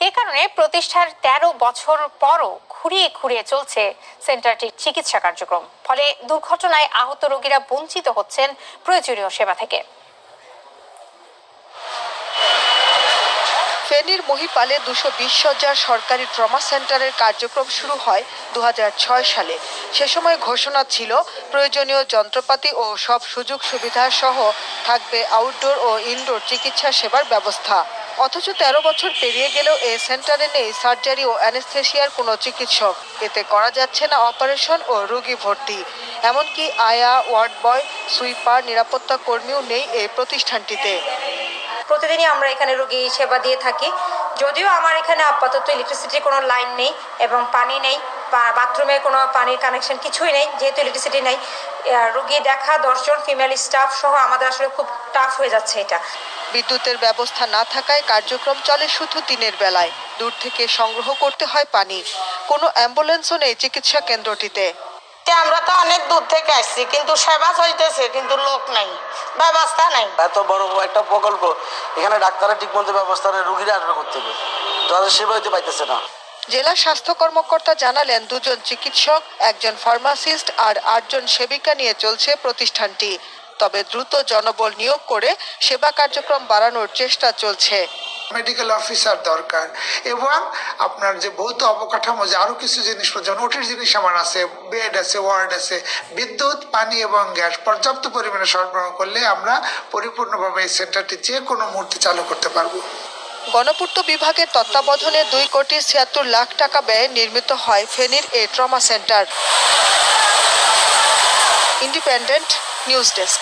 এ কারণে প্রতিষ্ঠার তেরো বছর পরও খুঁড়িয়ে খুঁড়িয়ে চলছে সেন্টারটির চিকিৎসা কার্যক্রম। ফলে দুর্ঘটনায় আহত রোগীরা বঞ্চিত হচ্ছেন প্রয়োজনীয় সেবা থেকে। ফেনীর মহিপালে দুশো বিশ সজ্জার সরকারি ট্রমা সেন্টারের কার্যক্রম শুরু হয় দু হাজার ছয় সালে। সে সময় ঘোষণা ছিল, প্রয়োজনীয় যন্ত্রপাতি ও সব সুযোগ সুবিধা সহ থাকবে আউটডোর ও ইনডোর চিকিৎসা সেবার ব্যবস্থা। অথচ তেরো বছর পেরিয়ে গেলেও এই সেন্টারে নেই সার্জারি ও অ্যানেস্থেশিয়ার কোনো চিকিৎসক। এতে করা যাচ্ছে না অপারেশন ও রোগী ভর্তি। এমনকি আয়া ওয়ার্ড বয় সুইপার, নিরাপত্তা কর্মীও নেই এই প্রতিষ্ঠানটিতে। প্রতিদিনই আমরা এখানে রোগী সেবা দিয়ে থাকি। যদিও আমার এখানে আপাতত ইলেকট্রিসিটির কোনো লাইন নেই এবং পানি নেই। বাথরুমে কোনো পানির কানেকশন কিছুই নেই যেহেতু ইলেকট্রিসিটি নেই। রুগী দেখা দশজন ফিমেল স্টাফ সহ আমাদের আসলে খুব টাফ হয়ে যাচ্ছে এটা। বিদ্যুতের ব্যবস্থা না থাকায় কার্যক্রম চলে শুধু দিনের বেলায়। দূর থেকে সংগ্রহ করতে হয় পানি। কোনো অ্যাম্বুলেন্সও নেই চিকিৎসা কেন্দ্রটিতে। আমরা তো অনেক দূর থেকে আসছি কিন্তু সেবা চলতেছে কিন্তু লোক নাই ব্যবস্থা নাই। এত বড় একটা প্রকল্প এখানে ডাক্তারের ঠিক মতো ব্যবস্থা নেই রুগীরা আসবে করতে তাদের সেবা হইতে পাইতেছে না। জেলা স্বাস্থ্য কর্মকর্তা জানালেন, দুজন চিকিৎসক, একজন ফার্মাসিস্ট আর আটজন সেবিকা নিয়ে চলছে প্রতিষ্ঠানটি। তবে দ্রুত জনবল নিয়োগ করে সেবা কার্যক্রম বাড়ানোর চেষ্টা চলছে। মেডিকেল অফিসার দরকার এবং আপনার যে ভৌত অবকাঠামো, যে আরও কিছু জিনিস যেমন ওটির জিনিস আমার আছে বেড আছে ওয়ার্ড আছে, বিদ্যুৎ, পানি এবং গ্যাস, পর্যাপ্ত পরিমাণে সরবরাহ করলে আমরা পরিপূর্ণভাবে এই সেন্টারটি যে কোনো মুহূর্তে চালু করতে পারব। গণপূর্ত বিভাগের তত্ত্বাবধানে দুই কোটি ছিয়াত্তর লাখ টাকা ব্যয়ে নির্মিত হয় ফেনীর এ trauma centre. Independent News desk.